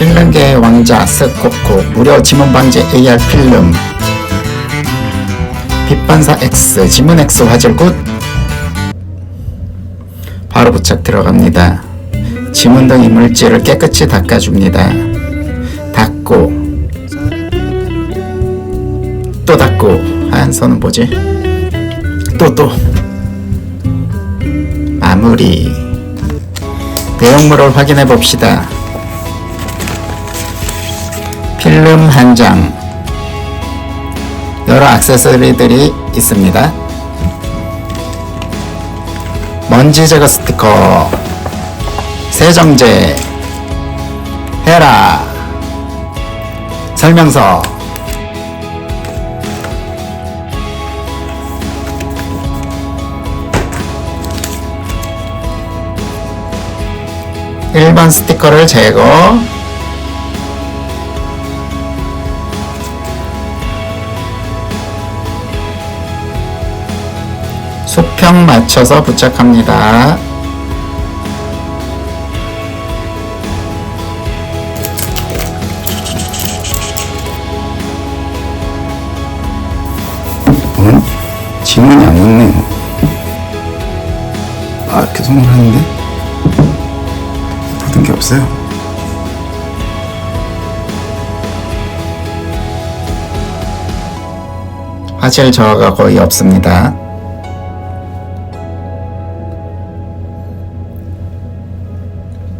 필름계의 왕자 스코코 무료 지문 방지 AR 필름 빛반사 X 지문 X 화질 굿 바로 부착 들어갑니다. 지문 등 이물질을 깨끗이 닦아줍니다. 닦고 또 닦고 하얀 선은 뭐지? 또또 마무리 내용물을 확인해 봅시다. 필름 한 장, 여러 액세서리들이 있습니다. 먼지 제거 스티커, 세정제, 헤라, 설명서, 일번 스티커를 제거, 수평 맞춰서 부착합니다. 응? 지문이 안 왔네요. 아, 이렇게 손을 하는데? 묻은 게 없어요. 화질 저하가 거의 없습니다.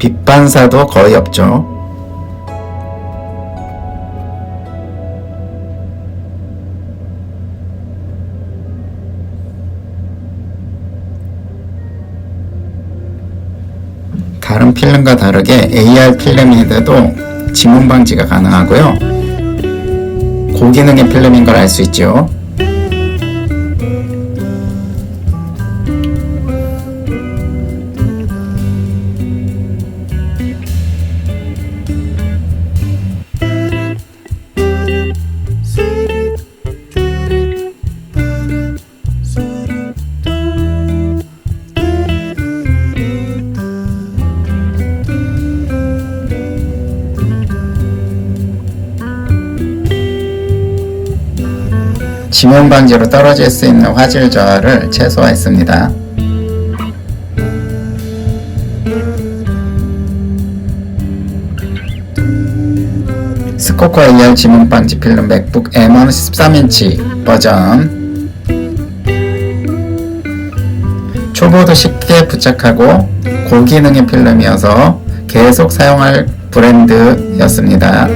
빛반사도 거의 없죠. 다른 필름과 다르게 AR 필름인데도 지문 방지가 가능하고요. 고기능의 필름인 걸 알 수 있죠. 지문 방지로 떨어질 수 있는 화질 저하를 최소화했습니다. 스코커 AR 지문 방지 필름 맥북 M1 13인치 버전 초보도 쉽게 부착하고 고기능의 필름이어서 계속 사용할 브랜드였습니다.